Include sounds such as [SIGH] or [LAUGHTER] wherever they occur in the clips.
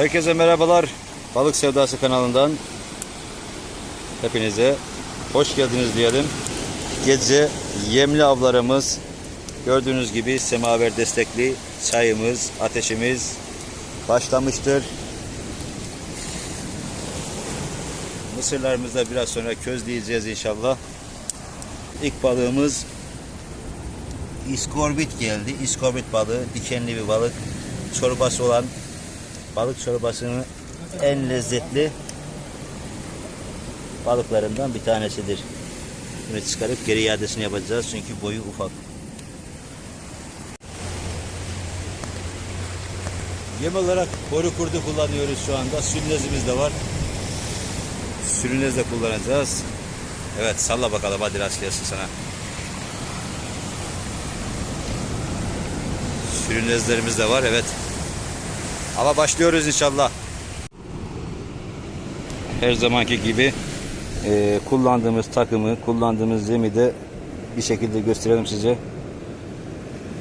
Herkese merhabalar. Balık Sevdası kanalından hepinize hoş geldiniz diyelim. Gece yemli avlarımız gördüğünüz gibi semaver destekli çayımız, ateşimiz başlamıştır. Mısırlarımızı da biraz sonra közleyeceğiz inşallah. İlk balığımız iskorbit geldi. İskorbit balığı dikenli bir balık. Çorbası olan balık çorbasının en lezzetli balıklarından bir tanesidir. Bunu çıkarıp geri iadesini yapacağız çünkü boyu ufak. Yem olarak boru kurdu kullanıyoruz şu anda. Sülnezimiz de var. Sülnez de kullanacağız. Evet salla bakalım hadi rast gelsin sana. Sülnezlerimiz de var evet. Ama başlıyoruz inşallah. Her zamanki gibi e, kullandığımız takımı, kullandığımız yemi de bir şekilde gösterelim size.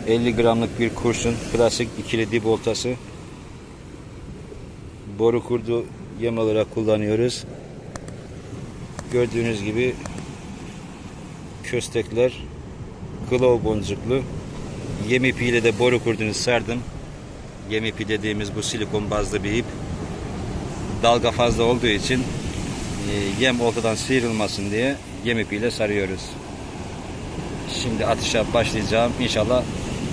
50 gramlık bir kurşun, klasik ikili dip oltası. Boru kurdu yem olarak kullanıyoruz. Gördüğünüz gibi köstekler glow boncuklu. Yem ipiyle de boru kurdunu sardım. Yem ipi dediğimiz bu silikon bazlı bir ip. Dalga fazla olduğu için e, yem ortadan sıyrılmasın diye yem ipiyle sarıyoruz. Şimdi atışa başlayacağım. İnşallah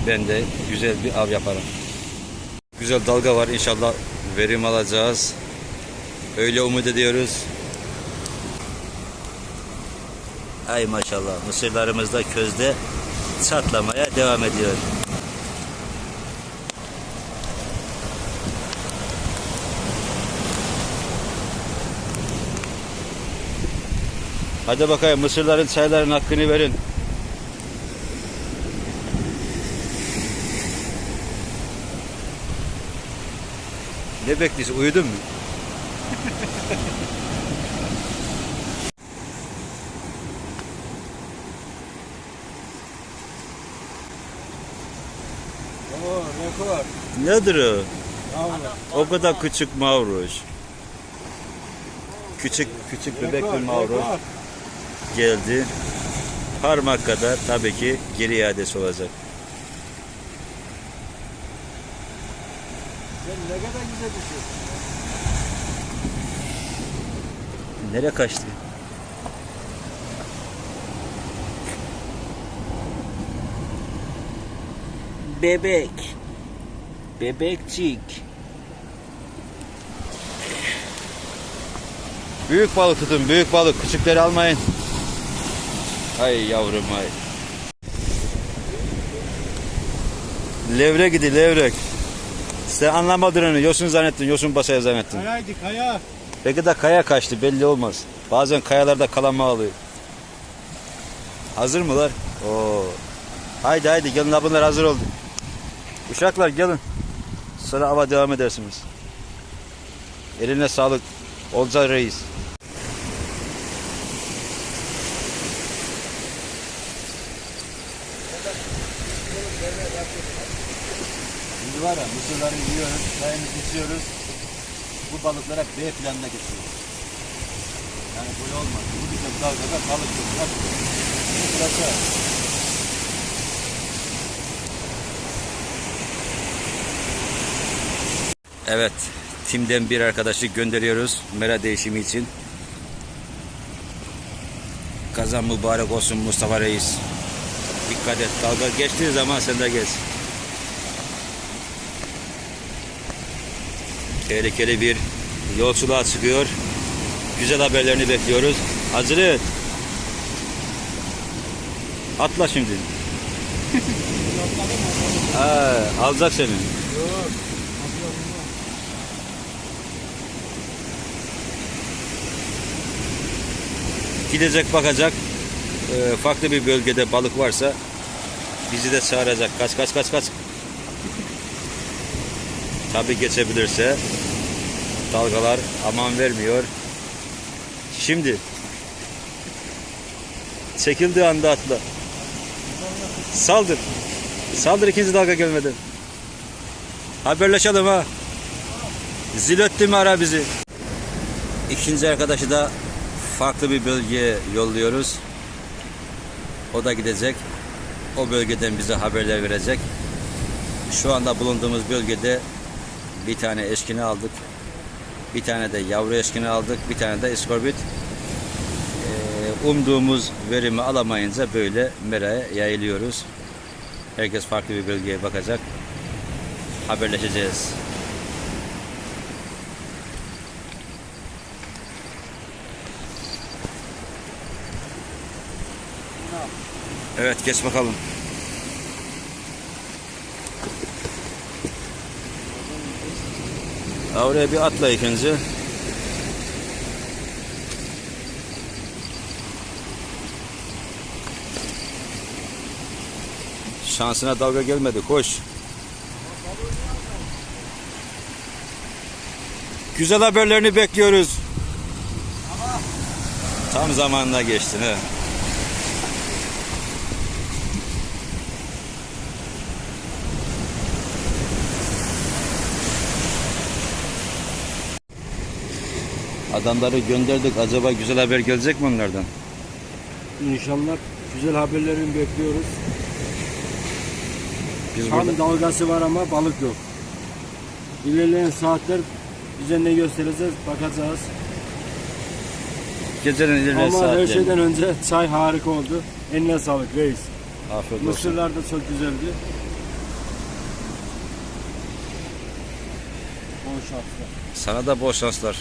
ben de güzel bir av yaparım. Güzel dalga var. İnşallah verim alacağız. Öyle umut ediyoruz. Ay maşallah. Mısırlarımız da közde çatlamaya devam ediyor. Hadi bakayım mısırların çayların hakkını verin. Ne bekliyorsun? Uyudun mu? Oo rekor. Nedir o? Bravo. O kadar küçük mavruş. Küçük küçük bebek bir mavruş. Geldi. Parmak kadar tabii ki geri iadesi olacak. Sen ne kadar güzel düşüyorsun. Nereye kaçtı? Bebek. Bebekçik. Büyük balık tutun, büyük balık. Küçükleri almayın. Ay yavrum ay. Levrek idi levrek. Sen anlamadın onu. Yosun zannettin. Yosun basaya zannettin. Kayaydı kaya. Peki de kaya kaçtı belli olmaz. Bazen kayalarda kalama alıyor. Hazır mılar? Oo. Haydi haydi gelin ablalar hazır oldu. Uşaklar gelin. Sonra ava devam edersiniz. Eline sağlık. Olca reis. Mısırları yiyoruz, çayını içiyoruz. Bu balıklar hep B planına geçiyor. Yani böyle olmaz. Bu bizim dalgada balık yok. Bu sırası. Evet. Tim'den bir arkadaşı gönderiyoruz. Mera değişimi için. Kazan mübarek olsun Mustafa Reis. Dikkat et. Dalga geçtiği zaman sen de geç. Tehlikeli bir yolculuğa çıkıyor. Güzel haberlerini bekliyoruz. Hazret. Atla şimdi. [LAUGHS] ha, alacak seni. Gidecek bakacak. Ee, farklı bir bölgede balık varsa bizi de çağıracak. Kaç kaç kaç kaç. Tabi geçebilirse dalgalar aman vermiyor. Şimdi çekildiği anda atla. Saldır. Saldır ikinci dalga gelmeden. Haberleşelim ha. Zilötti mi ara bizi? İkinci arkadaşı da farklı bir bölgeye yolluyoruz. O da gidecek. O bölgeden bize haberler verecek. Şu anda bulunduğumuz bölgede bir tane eşkini aldık. Bir tane de yavru eşkini aldık. Bir tane de iskorbit. Ee, umduğumuz verimi alamayınca böyle meraya yayılıyoruz. Herkes farklı bir bölgeye bakacak. Haberleşeceğiz. Evet geç bakalım. Oraya bir atla ikinci. Şansına dalga gelmedi. Koş. Güzel haberlerini bekliyoruz. Tam zamanına geçtin he. Adamları gönderdik. Acaba güzel haber gelecek mi onlardan? İnşallah güzel haberlerini bekliyoruz. Biz burada Tam dalgası var ama balık yok. İlerleyen saatler bize ne göstereceğiz bakacağız. gecenin ilerleyen ama her şeyden önce çay harika oldu. Eline sağlık reis. Afiyet olsun. Mısırlar da çok güzeldi. Bol şanslar. Sana da bol şanslar.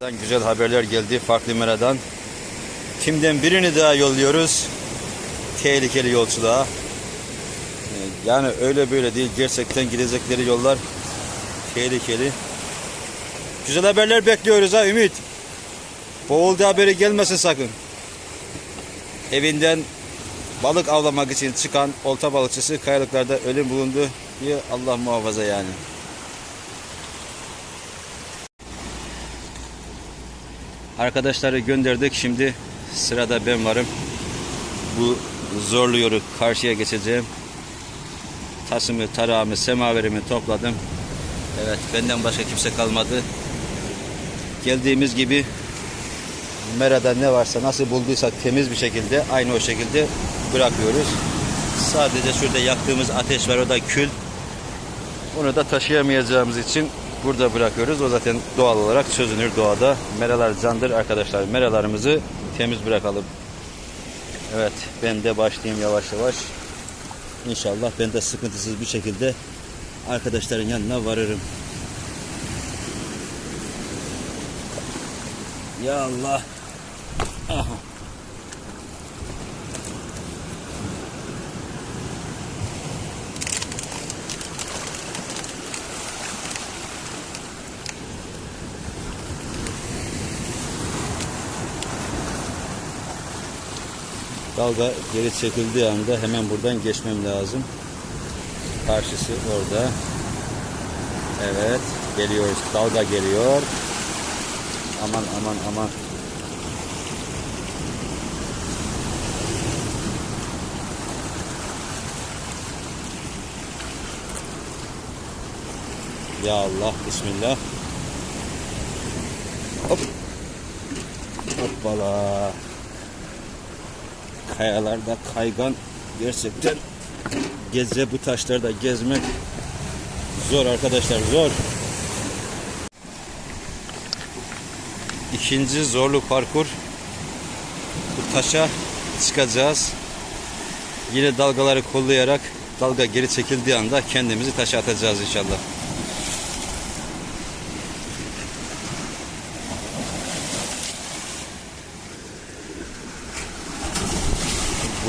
Güzel haberler geldi farklı meradan. Timden birini daha yolluyoruz. Tehlikeli yolculuğa. Ee, Yani öyle böyle değil. Gerçekten gidecekleri yollar tehlikeli. Güzel haberler bekliyoruz ha Ümit. Boğuldu haberi gelmesin sakın. Evinden balık avlamak için çıkan olta balıkçısı kayalıklarda ölüm bulundu diye Allah muhafaza yani. Arkadaşları gönderdik. Şimdi sırada ben varım. Bu zorlu yolu karşıya geçeceğim. Tasımı, tarağımı, semaverimi topladım. Evet benden başka kimse kalmadı. Geldiğimiz gibi merada ne varsa nasıl bulduysak temiz bir şekilde aynı o şekilde bırakıyoruz. Sadece şurada yaktığımız ateş var o da kül. Onu da taşıyamayacağımız için burada bırakıyoruz. O zaten doğal olarak çözünür doğada. Meralar candır arkadaşlar. Meralarımızı temiz bırakalım. Evet ben de başlayayım yavaş yavaş. İnşallah ben de sıkıntısız bir şekilde arkadaşların yanına varırım. Ya Allah. Aha. Dalga geri çekildiği anda hemen buradan geçmem lazım. Karşısı orada. Evet, geliyoruz. Dalga geliyor. Aman aman aman. Ya Allah, Bismillah. Hop. Hoppala. Kayalarda kaygan gerçekten geze bu taşlarda gezmek zor arkadaşlar zor. İkinci zorlu parkur. Bu taşa çıkacağız. Yine dalgaları kollayarak dalga geri çekildiği anda kendimizi taşa atacağız inşallah.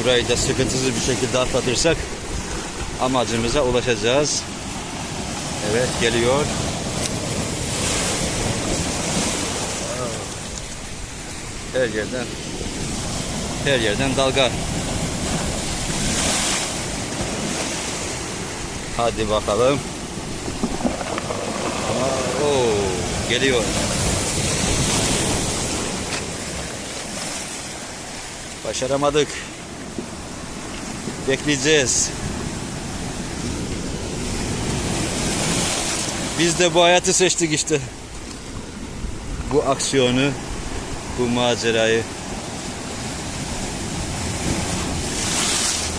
Burayı da sıkıntısız bir şekilde atlatırsak amacımıza ulaşacağız. Evet geliyor. Her yerden her yerden dalga. Hadi bakalım. Oo, geliyor. Başaramadık. Bekleyeceğiz. Biz de bu hayatı seçtik işte. Bu aksiyonu, bu macerayı.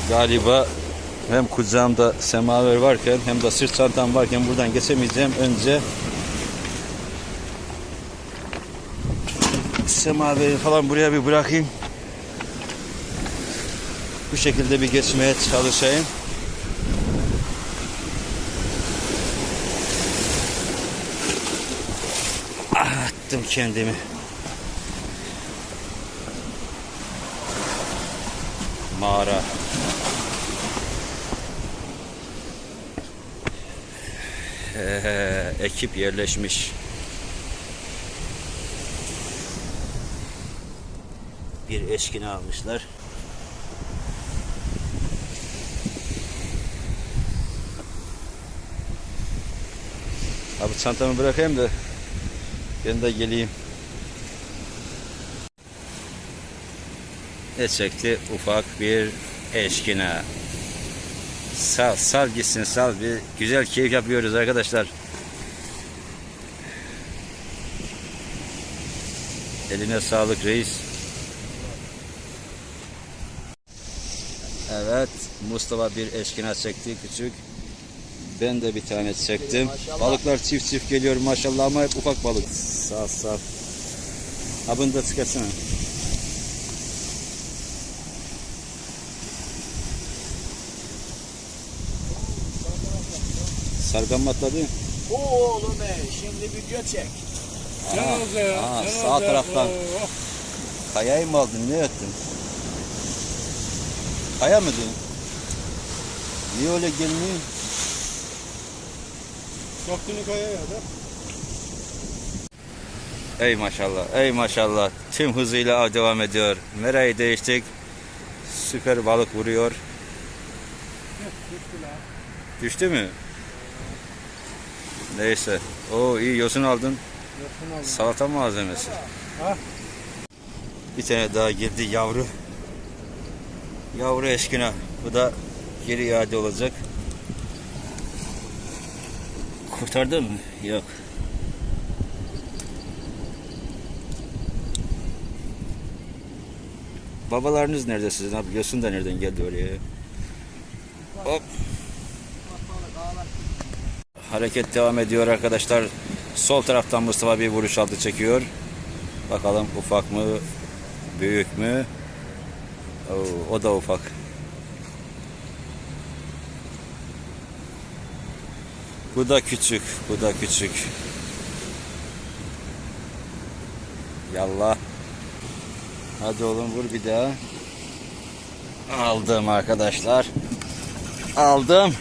Galiba hem kucağımda semaver varken hem de sırt çantam varken buradan geçemeyeceğim. Önce semaveri falan buraya bir bırakayım. Bu şekilde bir geçmeye çalışayım. Ah, attım kendimi. Mağara. Ee, ekip yerleşmiş. Bir eşkini almışlar. Çantamı bırakayım da ben de geleyim. Ne çekti? Ufak bir eşkina. Sal, sal gitsin sal. Bir güzel keyif yapıyoruz arkadaşlar. Eline sağlık reis. Evet, Mustafa bir eşkina çekti küçük. Ben de bir tane çektim. Balıklar çift çift geliyor maşallah ama hep ufak balık. Sağ sağ. Ha bunu da çıkarsana. Sargan mı atladı? Oğlum be şimdi video çek. Aa, cenaze. sağ taraftan. Oo. Kayayı mı aldın? Ne ettin? Kaya mı diyorsun? Niye öyle gelmiyor? Soktunu kaya ya da. Ey maşallah, ey maşallah. Tüm hızıyla av devam ediyor. Merayı değiştik. Süper balık vuruyor. Düştü mü? Neyse. O iyi yosun aldın. Yakın aldım. Salata malzemesi. Ha? Bir tane daha girdi yavru. Yavru eşkina. Bu da geri iade olacak. Kurtardı mı? Yok. Babalarınız nerede sizin abi? Yosun da nereden geldi oraya? Hop. Hareket devam ediyor arkadaşlar. Sol taraftan Mustafa bir vuruş aldı çekiyor. Bakalım ufak mı, büyük mü? Oo, o da ufak. Bu da küçük, bu da küçük. Yallah. Hadi oğlum vur bir daha. Aldım arkadaşlar. Aldım.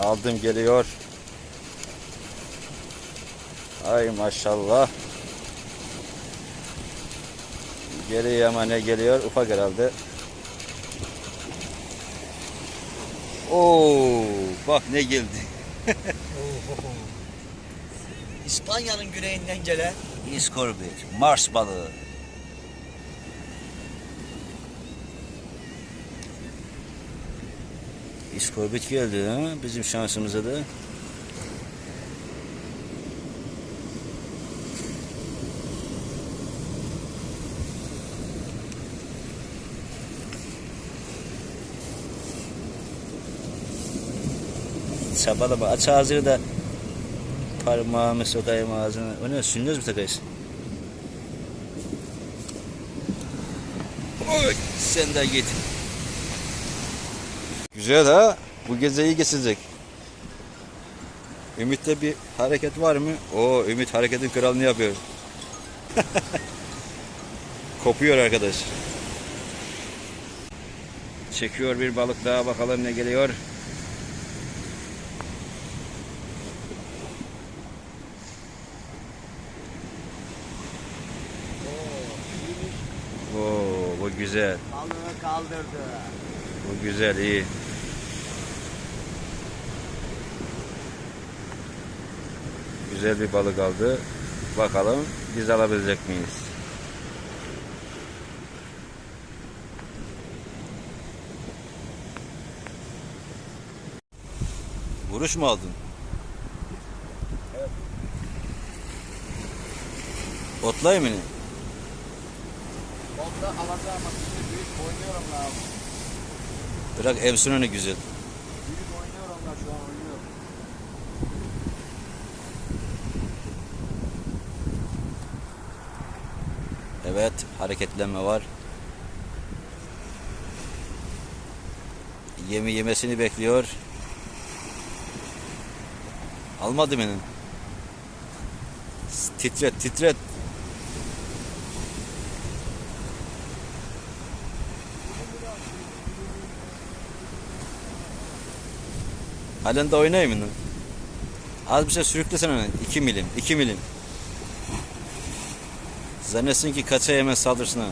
Aldım geliyor. Ay maşallah. Geriye ama ne geliyor? Ufak herhalde. Oo, bak ne geldi. [LAUGHS] İspanya'nın güneyinden gelen İskorbit, Mars balığı. İskorbit geldi ha bizim şansımıza da. Çabalama aç ağzını da parmağımı sokayım ağzına. O ne sünnet mi takıyorsun? Oy, sen de git. Güzel ha. Bu gece iyi geçecek. Ümit'te bir hareket var mı? O Ümit hareketin kralını yapıyor. [LAUGHS] Kopuyor arkadaş. Çekiyor bir balık daha bakalım ne geliyor. Oo, bu güzel. balığı kaldırdı. Bu güzel iyi. Güzel bir balık aldı. Bakalım biz alabilecek miyiz? Vuruş mu aldın? Evet. Otlay mı? Onda alacağım oynuyorum la abi. Bırak Efsun önü güzel. Büyük oynuyorum la şu an oynuyorum. Evet hareketlenme var. Yemi yemesini bekliyor. Almadı beni. Titret titret. Halen de oynayayım mı? Az bir şey sürüklesene onu. 2 milim, 2 milim. Zannetsin ki kaça hemen saldırsın ha.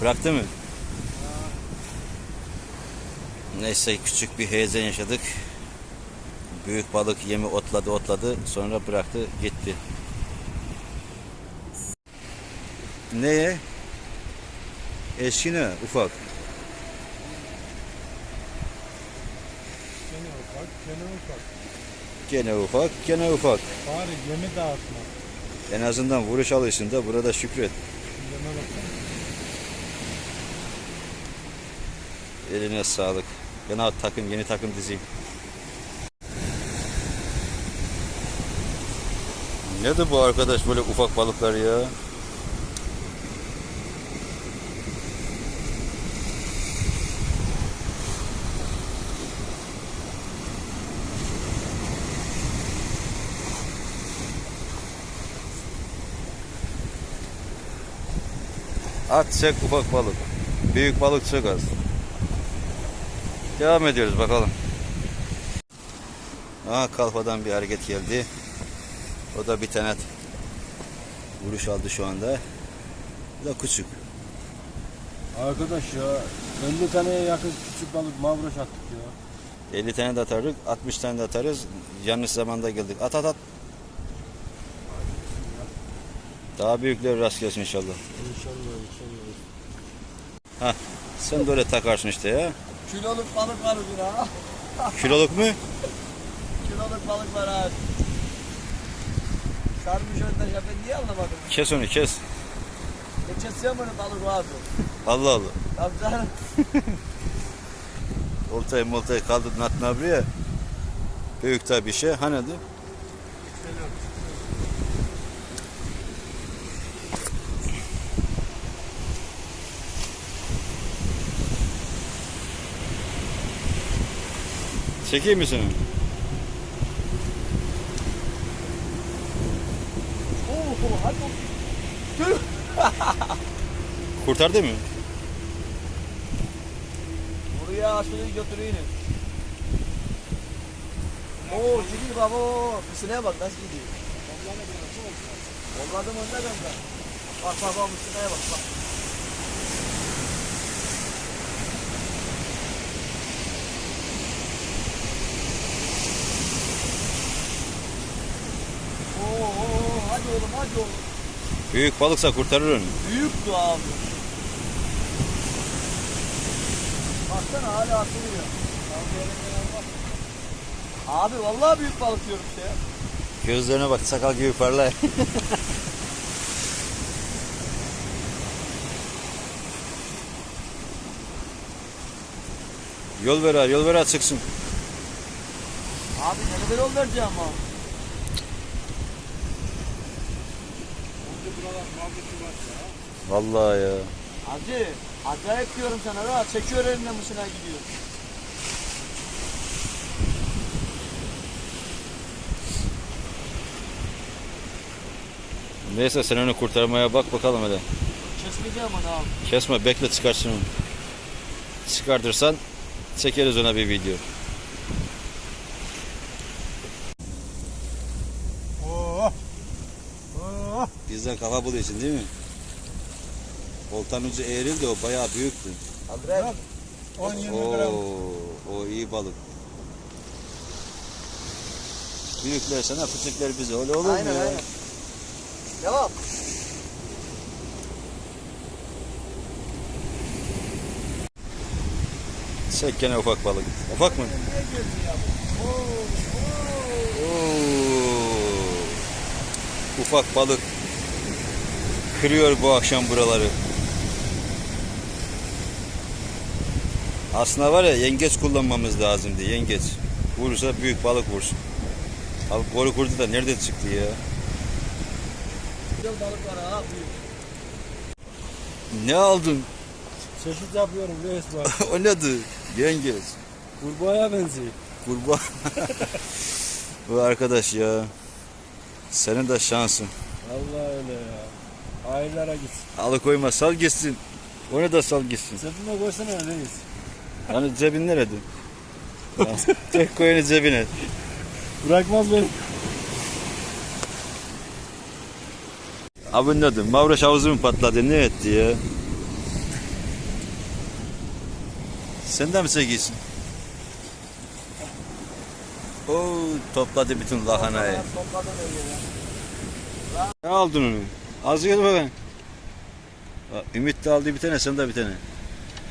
Bıraktı mı? Neyse küçük bir heyecan yaşadık. Büyük balık yemi otladı otladı sonra bıraktı gitti. Neye? Eşkine ufak. Gene ufak, gene ufak. Gene ufak gene ufak. Bari yemi dağıtma. En azından vuruş alışında burada şükret. Yeme baksana. Eline sağlık. Ben abi takım yeni takım dizeyim. Nedir bu arkadaş böyle ufak balıklar ya? At çek ufak balık. Büyük balık çok az. Devam ediyoruz bakalım. Aha kalfadan bir hareket geldi. O da bir tane vuruş aldı şu anda. Bu da küçük. Arkadaş ya 50 taneye yakın küçük balık mavroş attık ya. 50 tane de atarız, 60 tane de atarız. Yanlış zamanda geldik. At at at. Daha büyükler rast gelsin inşallah. İnşallah inşallah. Sen de öyle takarsın işte ya. Kiloluk balık var ha. [LAUGHS] Kiloluk mu? Kiloluk balık var abi. Sarmış önden ya ben niye anlamadım? Kes onu kes. Geçesiyor mu balık abi? Allah Allah. Tabii canım. Oltayı moltayı kaldırdın attın buraya. Büyük tabi bir şey. Hani de? Çekeyim mi seni? [LAUGHS] Kurtardı mı? Buraya aşırı götüreyim. Oo gidiyor baba. Mısıraya bak nasıl gidiyor. Önde benden. Bak bak bak mısıraya bak bak. Oo, oo, hadi oğlum hadi oğlum. Büyük balıksa kurtarır onu. Büyüktü abi. Baksana hala atılıyor. Abi vallahi büyük balık diyorum işte ya. Gözlerine bak sakal gibi parlar. [LAUGHS] yol ver ha, yol ver ha çıksın. Abi ne kadar yol vereceğim ama. Vallahi ya. Hacı acayip diyorum sana da çekiyor elinden mısına gidiyor. Neyse sen onu kurtarmaya bak bakalım hele. Kesmeyeceğim onu abi. Kesme bekle çıkarsın onu. Çıkartırsan çekeriz ona bir video. Bizden kafa buluyorsun değil mi? Oltanın ucu eğrildi o bayağı büyüktü. Abi 10-20 gram. Oo, o iyi balık. Büyükler sana, küçükler bize. Öyle olur mu Aynen ya? aynen. Devam. Çek gene ufak balık. Ufak mı? Oo. Ufak balık. Kırıyor bu akşam buraları. Aslında var ya yengeç kullanmamız lazımdı yengeç. Vurursa büyük balık vursun. Abi boru kurdu da nereden çıktı ya? Güzel balık var ha büyük. Ne aldın? Çeşit yapıyorum reis var. [LAUGHS] o nedir? Yengeç. Kurbağaya benziyor. Kurban. [LAUGHS] Bu arkadaş ya. Senin de şansın. Allah öyle ya. Aylara git. Alıkoyma sal gitsin. Onu da sal gitsin. Sepime koysana reis. Hani cebin nerede? Tek [LAUGHS] koyunu cebine. Bırakmaz beni. Abi ne dedim? Mavraş havuzu mu patladı? Ne etti ya? Sen de mi çekiyorsun? Oo, topladı bütün lahanayı. Öyle. Ne aldın onu? Az gel bakayım. Bak, Ümit de aldı bir tane, sen de bir tane.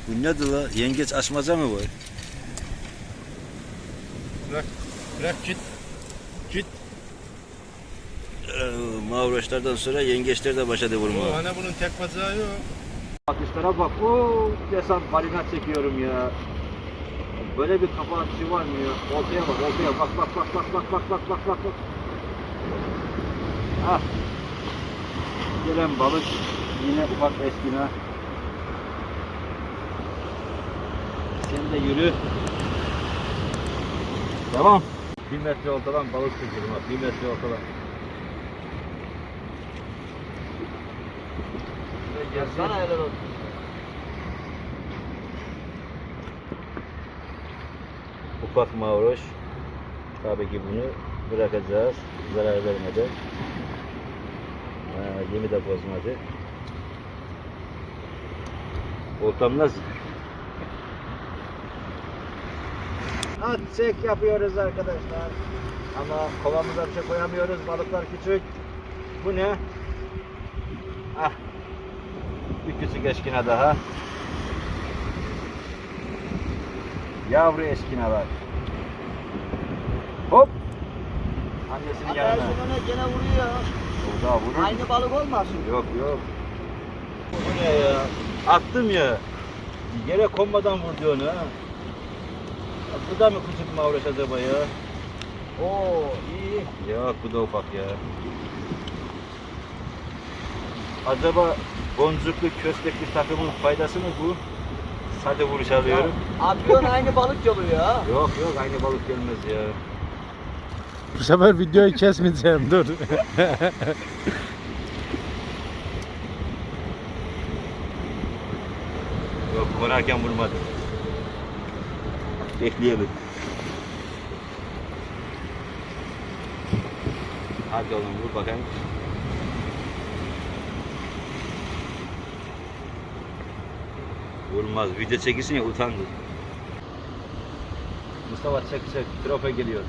Bu nedir la? Yengeç açmaca mı bu? Bırak, bırak git. Git. Ee, Mavraşlardan sonra yengeçler de başladı Oo, vurmaya. hani bunun tek bacağı yok. Bakışlara bak. Oo, desem balina çekiyorum ya. Böyle bir kafa atışı var mı ya? Oltaya bak, oltaya bak, bak, bak, bak, bak, bak, bak, bak, bak, bak. Ah. Gelen balık yine ufak eskine. Sen de yürü. Devam. Bir metre ortadan balık bak. Bir metre ortadan. Sana helal olsun. Ufak mavroş. Tabii ki bunu bırakacağız. Zarar vermeden. Ha, yemi de bozmadı. Oltam nasıl? At çek yapıyoruz arkadaşlar. Ama kovamıza bir şey koyamıyoruz. Balıklar küçük. Bu ne? Ah. Bir küçük eşkina daha. Yavru eşkina var. Hop. Annesinin yanına. Gene vuruyor. Daha vurur. Aynı balık olmasın. Yok yok. Bu ne ya? Attım ya. Yere konmadan vurdu onu ha. Ya Bu da mı küçük mavraş acaba ya? Oo iyi. Yok bu da ufak ya. Acaba boncuklu köstekli takımın faydası mı bu? Sade vuruş alıyorum. Atıyorsun aynı balık geliyor ya. Yok yok aynı balık gelmez ya. Bu sefer videoyu kesmeyeceğim dur. Yok konarken vurmadı. Bekleyelim. Hadi oğlum vur bakayım. Vurmaz. Video çekilsin ya utandı. Mustafa çek çek. Trofe geliyor.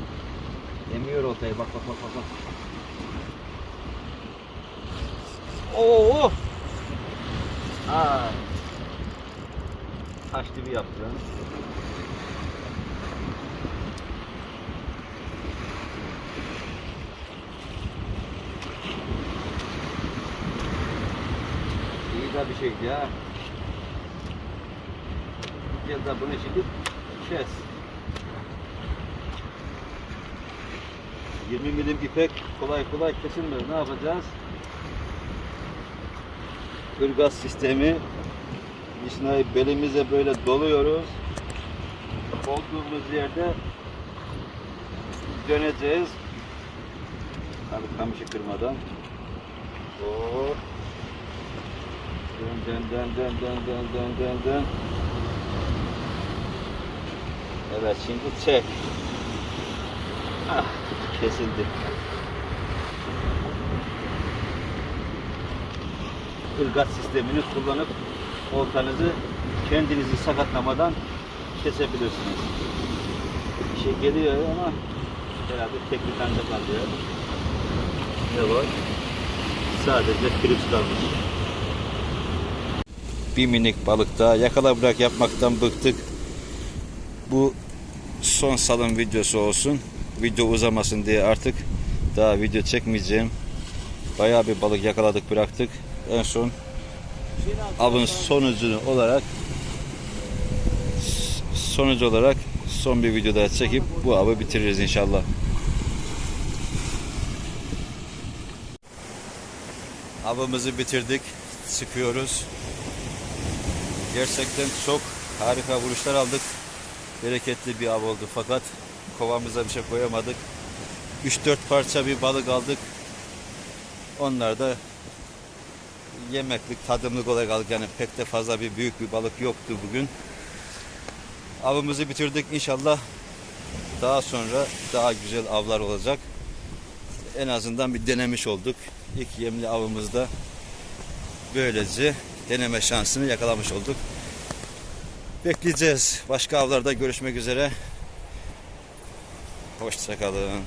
Emiyor oltayı. Bak bak bak bak. Oo! Aa. Taş gibi yaptı. İyi de bir şeydi ya. Gel de bunu şimdi kes. 20 milim ipek kolay kolay kesilmiyor. Ne yapacağız? Irgaz sistemi Misnayı belimize böyle doluyoruz. Olduğumuz yerde döneceğiz. Tabii kamışı kırmadan. Hop. Dön dön dön dön dön dön dön dön dön. Evet şimdi çek. Ah, kesildi. Irgat sistemini kullanıp oltanızı kendinizi sakatlamadan kesebilirsiniz. Bir şey geliyor ama herhalde teknik ancak kalıyor. Ne var? Sadece krips kalmış. Bir minik balık daha yakala bırak yapmaktan bıktık. Bu son salım videosu olsun. Video uzamasın diye artık daha video çekmeyeceğim. Bayağı bir balık yakaladık bıraktık. En son avın sonucunu olarak sonucu olarak son bir video daha çekip bu avı bitiririz inşallah. Avımızı bitirdik. Sıkıyoruz. Gerçekten çok harika vuruşlar aldık. Bereketli bir av oldu fakat kovamıza bir şey koyamadık. 3-4 parça bir balık aldık. Onlar da yemeklik, tadımlık olarak aldık. Yani pek de fazla bir büyük bir balık yoktu bugün. Avımızı bitirdik. İnşallah daha sonra daha güzel avlar olacak. En azından bir denemiş olduk. İlk yemli avımızda böylece deneme şansını yakalamış olduk. Bekleyeceğiz. Başka avlarda görüşmek üzere. Hoşçakalın.